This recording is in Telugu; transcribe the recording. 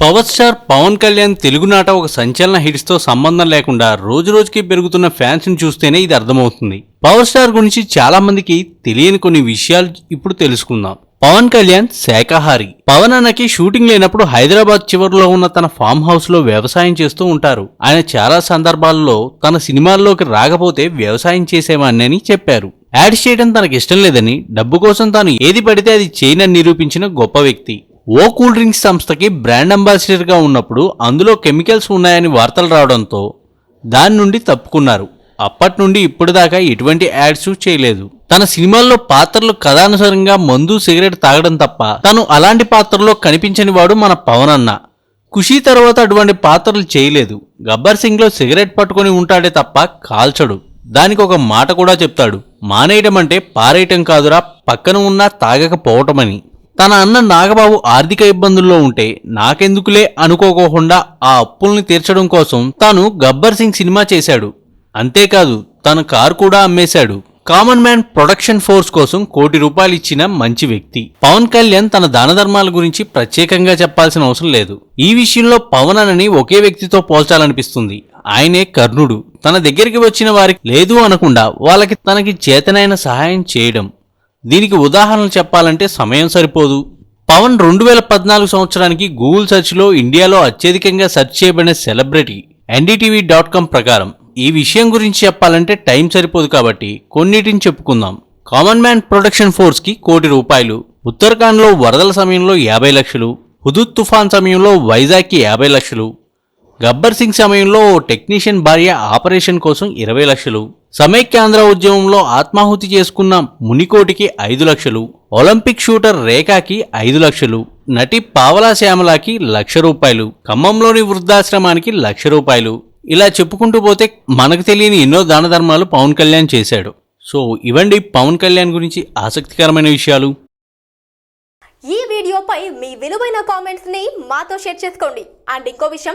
పవర్ స్టార్ పవన్ కళ్యాణ్ తెలుగునాట ఒక సంచలన హిట్స్తో సంబంధం లేకుండా రోజు రోజుకి పెరుగుతున్న ఫ్యాన్స్ని చూస్తేనే ఇది అర్థమవుతుంది. పవర్ స్టార్ గురించి చాలామందికి తెలియని కొన్ని విషయాలు ఇప్పుడు తెలుసుకుందాం. పవన్ కళ్యాణ్ శాకాహారి పవన్ అన్నకి షూటింగ్ లేనప్పుడు హైదరాబాద్ చివరిలో ఉన్న తన ఫామ్ హౌస్లో వ్యవసాయం చేస్తూ ఉంటారు. ఆయన చాలా సందర్భాల్లో తన సినిమాల్లోకి రాకపోతే వ్యవసాయం చేసేవాడిని అని చెప్పారు. యాడ్ చేయడం తనకి ఇష్టం లేదని డబ్బు కోసం తాను ఏది పడితే అది చేయనని నిరూపించిన గొప్ప వ్యక్తి. ఓ కూల్ డ్రింక్స్ సంస్థకి బ్రాండ్ అంబాసిడర్గా ఉన్నప్పుడు అందులో కెమికల్స్ ఉన్నాయని వార్తలు రావడంతో దాని నుండి తప్పుకున్నారు. అప్పటి నుండి ఇప్పటిదాకా ఎటువంటి యాడ్స్ చేయలేదు. తన సినిమాల్లో పాత్రలు కథానుసారంగా మందు సిగరెట్ తాగడం తప్ప తను అలాంటి పాత్రలో కనిపించని వాడు మన పవన్ అన్న. ఖుషీ తర్వాత అటువంటి పాత్రలు చేయలేదు. గబ్బర్ సింగ్లో సిగరెట్ పట్టుకొని ఉంటాడే తప్ప కాల్చడు. దానికి ఒక మాట కూడా చెప్తాడు. మానేయడం అంటే పారేయటం కాదురా పక్కన ఉన్నా తాగకపోవటమని. తన అన్న నాగబాబు ఆర్థిక ఇబ్బందుల్లో ఉంటే నాకెందుకులే అనుకోకోకుండా ఆ అప్పుల్ని తీర్చడం కోసం తాను గబ్బర్ సింగ్ సినిమా చేశాడు. అంతేకాదు తన కారు కూడా అమ్మేశాడు. కామన్ మ్యాన్ ప్రొడక్షన్ ఫోర్స్ కోసం కోటి రూపాయలు ఇచ్చిన మంచి వ్యక్తి. పవన్ కళ్యాణ్ తన దానధర్మాల గురించి ప్రత్యేకంగా చెప్పాల్సిన అవసరం లేదు. ఈ విషయంలో పవన్ అనని ఒకే వ్యక్తితో పోల్చాలనిపిస్తుంది. ఆయనే కర్ణుడు. తన దగ్గరికి వచ్చిన వారికి లేదు అనకుండా వాళ్ళకి తనకి చేతనైన సహాయం చేయడం. దీనికి ఉదాహరణలు చెప్పాలంటే సమయం సరిపోదు. పవన్ రెండు వేల పద్నాలుగు సంవత్సరానికి గూగుల్ సెర్చ్లో ఇండియాలో అత్యధికంగా సెర్చ్ చేయబడిన సెలబ్రిటీ ఎన్డీటీవీ డాట్ కామ్ ప్రకారం. ఈ విషయం గురించి చెప్పాలంటే టైం సరిపోదు కాబట్టి కొన్నిటిని చెప్పుకుందాం. కామన్ మ్యాన్ ప్రొటెక్షన్ ఫోర్స్కి కోటి రూపాయలు. ఉత్తరాఖండ్లో వరదల సమయంలో యాభై లక్షలు. హుదుద్ తుఫాన్ సమయంలో వైజాగ్కి యాభై లక్షలు. గబ్బర్ సింగ్ సమయంలో ఓ టెక్నీషియన్ భార్య ఆపరేషన్ కోసం ఇరవై లక్షలు. సమైక్యాంధ్ర ఉద్యమంలో ఆత్మాహుతి చేసుకున్న మునికోటికి ఐదు లక్షలు. ఒలింపిక్ షూటర్ రేఖాకి ఐదు లక్షలు. నటి పావలా శ్యామలాకి లక్ష రూపాయలు. ఖమ్మంలోని వృద్ధాశ్రమానికి లక్ష రూపాయలు. ఇలా చెప్పుకుంటూ పోతే మనకు తెలియని ఎన్నో దాన ధర్మాలు పవన్ కళ్యాణ్ చేశాడు. సో ఇవండి పవన్ కళ్యాణ్ గురించి ఆసక్తికరమైన విషయాలు. ఈ వీడియోపై మీ విలువైన కామెంట్స్ని మాతో షేర్ చేసుకోండి. అండ్ ఇంకో విషయం